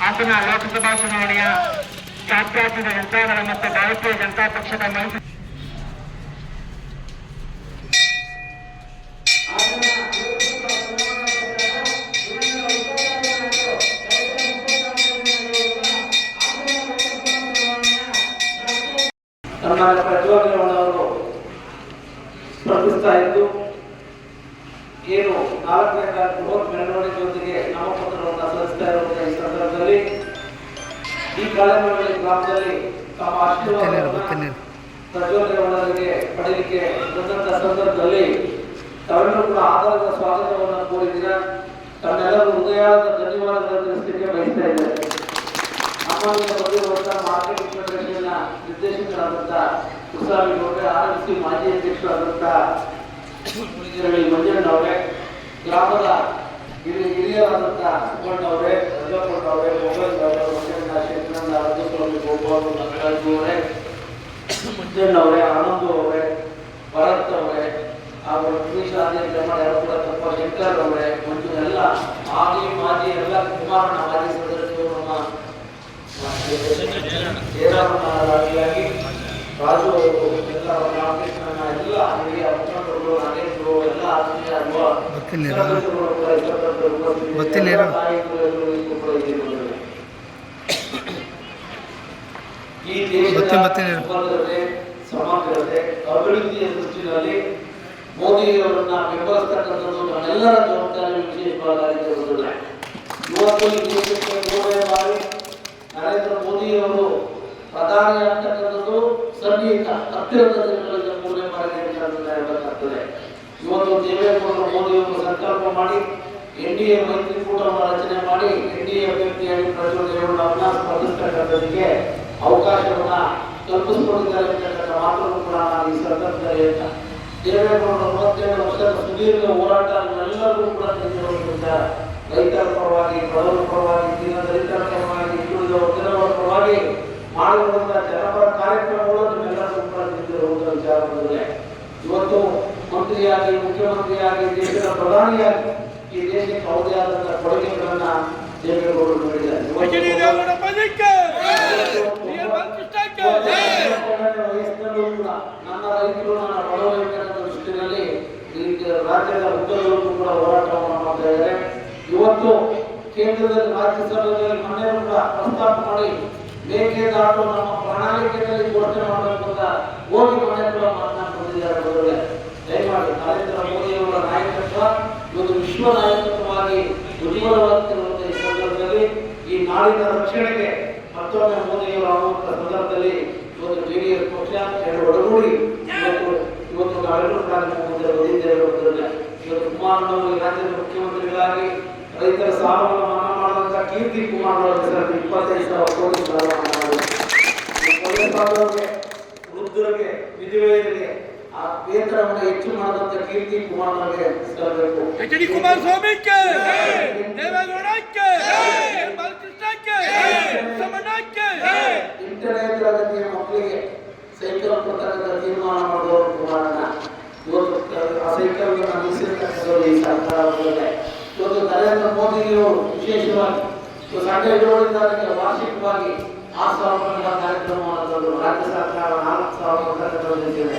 ಹಾಸನ ಲೋಕಸಭಾ ಚುನಾವಣೆಯ ಖ್ಯಾತ್ಯಾತೀತ ಜನತಾದಳ ಮತ್ತು ಭಾರತೀಯ ಜನತಾ ಪಕ್ಷದ ಮೈತ್ರಿ ಕರ್ನಾಟಕ ಪ್ರಜ್ವಲನವರು ಸ್ಪರ್ಧಿಸ್ತಾ ಇದ್ದು ಏನು ನಾಲ್ಕನೇ ತಾರೀಕು ಬೃಹತ್ ಮೆರವಣಿಗೆಯೊಂದಿಗೆ ನಾಮಪತ್ರವನ್ನು ಸಲ್ಲಿಸ್ತಾ ಇರುವಂತಹ ಈ ಸಂದರ್ಭದಲ್ಲಿ ಈ ಕಾಳೆಮರಳಿ ಗ್ರಾಮದಲ್ಲಿ ತಮ್ಮ ಆಶೀರ್ವಾದವನ್ನು ಪ್ರಜ್ವಲನವರಿಗೆ ಪಡೆಯಲಿಕ್ಕೆ ಬಂದಂತಹ ಸಂದರ್ಭದಲ್ಲಿ ತಾವೆಲ್ಲರೂ ಕೂಡ ಆಧಾರದ ಸ್ವಾಗತವನ್ನು ಕೋರಿದ್ದೀರ ತಮ್ಮೆಲ್ಲರೂ ಹೃದಯದ ಧನ್ಯವಾದಗಳನ್ನು ತಿಳಿಸಲಿಕ್ಕೆ ಬಯಸ್ತಾ ಇದ್ದಾರೆ. ನಮ್ಮಲ್ಲಿ ಬಂದಿರುವಂತಹ ಮಾರ್ಕೆಟಿಂಗ್ ಫೆಡರೇಷನ್ನ ನಿರ್ದೇಶಕರಾದಂತಹ Kusami Gowda R M C ಮಾಜಿ ಅಧ್ಯಕ್ಷರಾದಂತಹ ಮುನಿಗಿರಳಿ ಮಂಜಣ್ಣ ಅವರೇ ಗ್ರಾಮದ ಹಿರಿಯ ಹಿರಿಯರಾದಂಥ ಸುಬ್ಬಣ್ಣ ಅವರೇ ರಜಪಣ್ಣ ಅವರೇ ಮೊಬೈಲ್ ಅವರೇ ಮಂಜಣ್ಣ ಶೇಖರಣ್ಣ ರಾಜಸ್ವಾಮಿ ಗೋಪಾಲ್ ನಟರಾಜು ಅವರೇ ಮಂಜಣ್ಣ ಅವರೇ ಆನಂದ್ ಅವರೇ, ಭರತ್ ಅವರೇ, ಹಾಗೂ ಇಂಗ್ಲಿಷ್ ಆದ್ಯತೆ ಮಾಡಿ ಅವರು ಕೂಡ ತಪ್ಪ, ಶಂಕರ್ ಅವರೇ, ಮಂಜು ಎಲ್ಲ ಆಗಿ ಮಾಜಿ ಎಲ್ಲ ಕುಮಾರಣ್ಣ, ಮಾಜಿ ಸದಸ್ಯರು ನಮ್ಮ ಜಯರಾಮನಾಗಿ ರಾಜು ಅವರು ಎಲ್ಲ ರಾಮಕೃಷ್ಣನ ಎಲ್ಲ ಹಿರಿಯ ಈ ದೇಶದ ಗೊತ್ತಿಲ್ಲ, ಗೊತ್ತಿಲ್ಲ. ಸಮಗ್ರತೆ ಅಭಿವೃದ್ಧಿಯ ದೃಷ್ಟಿಯಲ್ಲಿ ಮೋದಿಯವರನ್ನ ಬೆಂಬಲಿಸ್ತಕ್ಕಂಥದ್ದು ನಮ್ಮೆಲ್ಲರ ಜವಾಬ್ದಾರಿ ವಿಶೇಷವಾಗಿದೆ ಇವತ್ತು ಈ ದೇಶಕ್ಕೆ ಮೂರನೇ ಬಾರಿ ನರೇಂದ್ರ ಮೋದಿಯವರು ಪ್ರಧಾನಿ ಆಗ್ತಕ್ಕಂಥದ್ದು ಸನ್ನಿಹಿತ ಹತ್ತಿರದ ಬಾರಿ ಹೇಳಬೇಕಾಗ್ತದೆ ಇವತ್ತು ದೇವೇಗೌಡರು ಮೋದಿಯವರು ಸಂಕಲ್ಪ ಮಾಡಿ, ಎನ್ ಡಿ ಎ ರಚನೆ ಮಾಡಿ, ಎನ್ ಡಿ ಎ ಅಭ್ಯರ್ಥಿಯಾಗಿ ಪ್ರಚೋದನೆಯವರನ್ನ ಸ್ಪರ್ಧಿಸ್ತಕ್ಕಂಥದ್ದಕ್ಕೆ ಅವಕಾಶವನ್ನ ಕಲ್ಪಿಸಿಕೊಂಡಿದ್ದಾರೆ ಅಂತಕ್ಕಂಥ ಮಾತನ್ನು ಕೂಡ ನಾನು ಈ ಸಂದರ್ಭದಲ್ಲಿ ಹೇಳ್ತಾ ದೇವೇಗೌಡರು ಮೂವತ್ತೇಳು ವರ್ಷದ ಸುದೀರ್ಘ ಹೋರಾಟ ಎಲ್ಲರಿಗೂ ಕೂಡ ರೈತರ ಪರವಾಗಿ, ಬಡವರ ಪರವಾಗಿ ಮಂತ್ರಿಯಾಗಿ ಮುಖ್ಯಮಂತ್ರಿಯಾಗಿ ದೇಶದ ಪ್ರಧಾನಿಯಾಗಿ ಈ ದೇಶಕ್ಕೆ ಅವರದೇ ಆದಂತಹ ಕೊಡುಗೆಗಳನ್ನ ದೇವೇಗೌಡರು ಕೂಡ ನನ್ನ ರೈತರು ನನ್ನ ಬಡವರು ದೃಷ್ಟಿನಲ್ಲಿ ರಾಜ್ಯದ ಉದ್ದಗಲಕ್ಕೂ ಕೂಡ ಹೋರಾಟವನ್ನು ಮಾಡ್ತಾ ಇದ್ದಾರೆ. ಇವತ್ತು ಕೇಂದ್ರದಲ್ಲಿ ರಾಜ್ಯಸಭೆಯಲ್ಲಿ ಮೊನ್ನೆ ಕೂಡ ಪ್ರಸ್ತಾಪ ಮಾಡಿ ಮೇಕೆದಾಟು ನಮ್ಮ ಪ್ರಣಾಳಿಕೆಯಲ್ಲಿ ಘೋಷಣೆ ಮಾಡಬೇಕು ಅಂತ ಹೋಗಿ ಮನೆ ಕೂಡ ಮಾತನಾಡ್ಕೊಂಡಿದ್ದಾರೆ ಬದಲೇ ದಯಮಾಡಿ ನರೇಂದ್ರ ಮೋದಿಯವರ ನಾಯಕತ್ವ ಇವತ್ತು ವಿಶ್ವ ನಾಯಕತ್ವವಾಗಿ ಉಜ್ವಲವಾಗುತ್ತಿರುವಂತಹ ಈ ಸಂದರ್ಭದಲ್ಲಿ ಈ ನಾಡಿನ ರಕ್ಷಣೆಗೆ ಮತ್ತೊಮ್ಮೆ ಮೋದಿಯವರು ಆಗುವಂತಹ ಸಂದರ್ಭದಲ್ಲಿ ಇವತ್ತು ಜೆಡಿಎಸ್ ಪಕ್ಷ ಎರಡು ಒಡಗೂಡಿ ಇವತ್ತು ಇವತ್ತು ನಾವೆಲ್ಲರೂ ಕೂಡ ಇವತ್ತು ಕುಮಾರಣ್ಣವರು ರಾಜ್ಯದ ಮುಖ್ಯಮಂತ್ರಿಗಳಾಗಿ ರೈತರ ಸಾಲವನ್ನು ಮನ್ನಾ ಮಾಡುವಂತಹ ಕೀರ್ತಿ ಕುಮಾರಣ್ಣವರ ಹೆಸರಲ್ಲಿ ಇಪ್ಪತ್ತೈದು ಸಾವಿರ ಕೋಟಿ ಸಾಲ ವೃದ್ಧರಿಗೆ, ವಿಧವೆಯರಿಗೆ ಆ ಕ್ಷೇತ್ರವನ್ನು ಹೆಚ್ಚು ಮಾಡಿದಂತ ಕೀರ್ತಿ ಕುಮಾರ್ ನಮಗೆ ಸಲ್ಲಬೇಕು ಎಚ್ ಡಿ ಕುಮಾರಸ್ವಾಮಿಗೆ! ದೇವೇಗೌಡಕ್ಕೆ! ಬಾಲಕೃಷ್ಣಕ್ಕೆ! ಸಮಣ್ಣಕ್ಕೆ! ಇಂಟರ್ನೆಟ್ ತರಗತಿಯ ಮಕ್ಕಳಿಗೆ ಸೈಕಲ್ ಕೊಡ್ತಕ್ಕಂಥ ತೀರ್ಮಾನ ಮಾಡುವ ಕುಮಾರನ ಇವತ್ತು ಆ ಸೈಕಲ್ ನಿಲ್ಲಿಸಿರ್ತಕ್ಕಂಥದ್ದು ಈ ಸರ್ಕಾರದಲ್ಲೇ ಇವತ್ತು ನರೇಂದ್ರ ಮೋದಿಯವರು ವಿಶೇಷವಾಗಿ ಸಂಡೇ ಜೋಡಿದ್ದಾರೆ ವಾರ್ಷಿಕವಾಗಿ ಆರು ಸಾವಿರ ಕಾರ್ಯಕ್ರಮವನ್ನು ತಂದರು. ರಾಜ್ಯ ಸರ್ಕಾರ ನಾಲ್ಕು ಸಾವಿರ ಕೊಡ್ತಕ್ಕಂಥದ್ದಿದೆ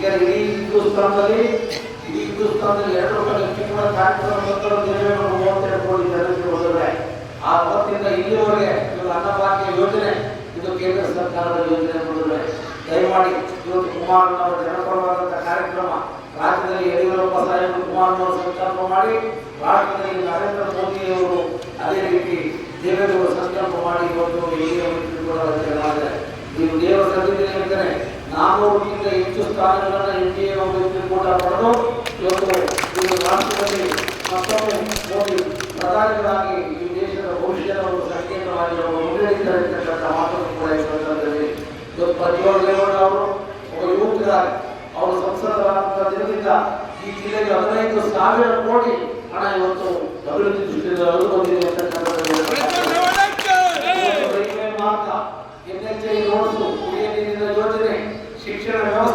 ಈಗ ಇಡೀ ಹಿಂದೂಸ್ತಾನದಲ್ಲಿ ಇಡೀ ಹಿಂದೂಸ್ತಾನದಲ್ಲಿ ಎರಡು ರೂಪಾಯಿ ಚಿಕ್ಕ ಮೂವತ್ತೆರಡು ಕೋಟಿ ಜನರಿಗೆ ಆ ಅವತ್ತಿಂದ ಇಲ್ಲಿವರೆಗೆ ಅನ್ನಭಾಗ್ಯ ಯೋಜನೆ, ಇದು ಕೇಂದ್ರ ಸರ್ಕಾರದ ಯೋಜನೆ ನೋಡಿದ್ರೆ ದಯಮಾಡಿ ಇವತ್ತು ಕುಮಾರಣ್ಣವರ ಜನಪರವಾದಂಥ ಕಾರ್ಯಕ್ರಮ ರಾಜ್ಯದಲ್ಲಿ ಯಡಿಯೂರಪ್ಪ ಸಾಹೇಬರು ಕುಮಾರಣ್ಣವರು ಸಂಕಲ್ಪ ಮಾಡಿ, ರಾಷ್ಟ್ರದಲ್ಲಿ ನರೇಂದ್ರ ಮೋದಿಯವರು ಅದೇ ರೀತಿ ದೇವೇಗೌಡರು ಸಂಕಲ್ಪ ಮಾಡಿ ಇಷ್ಟು ಕಾರಣಗಳನ್ನ ಎನ್ ಡಿ ಪಡೆದು ಇವತ್ತು ಒಂದು ರಾಷ್ಟ್ರದಲ್ಲಿ ಮತ್ತೊಮ್ಮೆ ಮೋದಿ ಪ್ರಧಾನಿಗಳಾಗಿ ಈ ದೇಶದ ಭವಿಷ್ಯವನ್ನು ಸಂಕೀರ್ಣವಾಗಿ ಅವರು ಮುನ್ನಡೆಯುತ್ತಾರೆ ಅಂತಕ್ಕಂಥ ಮಾತನ್ನು ಕೂಡ ಈ ಸಂದರ್ಭದಲ್ಲಿ ಪ್ರಜ್ವಲ್ ರೇವಣ್ಣ ಅವರು ಒಬ್ಬ ಯುವಕರಾಗಿ ಅವರು ಈ ಜಿಲ್ಲೆಗೆ ಹದಿನೈದು ಸಾವಿರ ಕೋಟಿ ಹಣ ಇವತ್ತು ಅಭಿವೃದ್ಧಿ ದೃಷ್ಟಿಯಿಂದ ಅನುಭವಿಸಿದೆ ಅಂತಕ್ಕಂಥದ್ದು ರೈಲ್ವೆ ಮಾರ್ಗ ಎನ್ ಎಚ್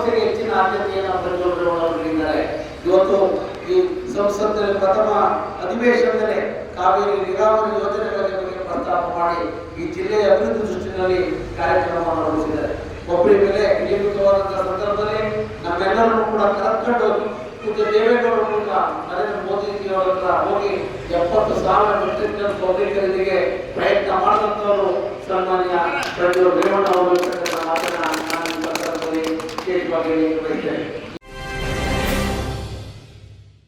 ವ್ಯವಸ್ಥೆಗೆ ಹೆಚ್ಚಿನ ಆದ್ಯತೆಯನ್ನು ಪ್ರಜ್ವಲಿದ್ದಾರೆ ಇವತ್ತು ಈ ಸಂಸತ್ತಿನ ಪ್ರಥಮ ಅಧಿವೇಶನದಲ್ಲಿ ಕಾವೇರಿ ನೀರಾವರಿ ಯೋಜನೆಗಳ ಬಗ್ಗೆ ಪ್ರಸ್ತಾಪ ಮಾಡಿ ಈ ಜಿಲ್ಲೆಯ ಅಭಿವೃದ್ಧಿ ದೃಷ್ಟಿನಲ್ಲಿ ಕಾರ್ಯಕ್ರಮವನ್ನು ರೂಪಿಸಿದ್ದಾರೆ ಒಬ್ಬರಿ ಮೇಲೆ ಇಳಿಮುಖವಾದಂತಹ ಸಂದರ್ಭದಲ್ಲಿ ನಮ್ಮೆಲ್ಲರನ್ನು ಕೂಡ ಕರೆದುಕೊಂಡು ದೇವೇಗೌಡರು ಕೂಡ ನರೇಂದ್ರ ಮೋದಿಜಿಯವರ ಹೋಗಿ ಎಪ್ಪತ್ತು ಸಾವಿರ ಮೆಟ್ರಿಕ್ ಟನ್ ಖರೀದಿಗೆ ಪ್ರಯತ್ನ ಮಾಡಿದಂಥವರು ಸನ್ಮಾನ್ಯ ಪ್ರಜ್ವಲ್ ರೇವಣ್ಣ ಅವರು. ಇರ್ತಕ್ಕಂಥ ಮಾತನ್ನ ನಾನು ಈ ಸಂದರ್ಭದಲ್ಲಿ ವಿಶೇಷವಾಗಿ ಬಯಸ್ತೇನೆ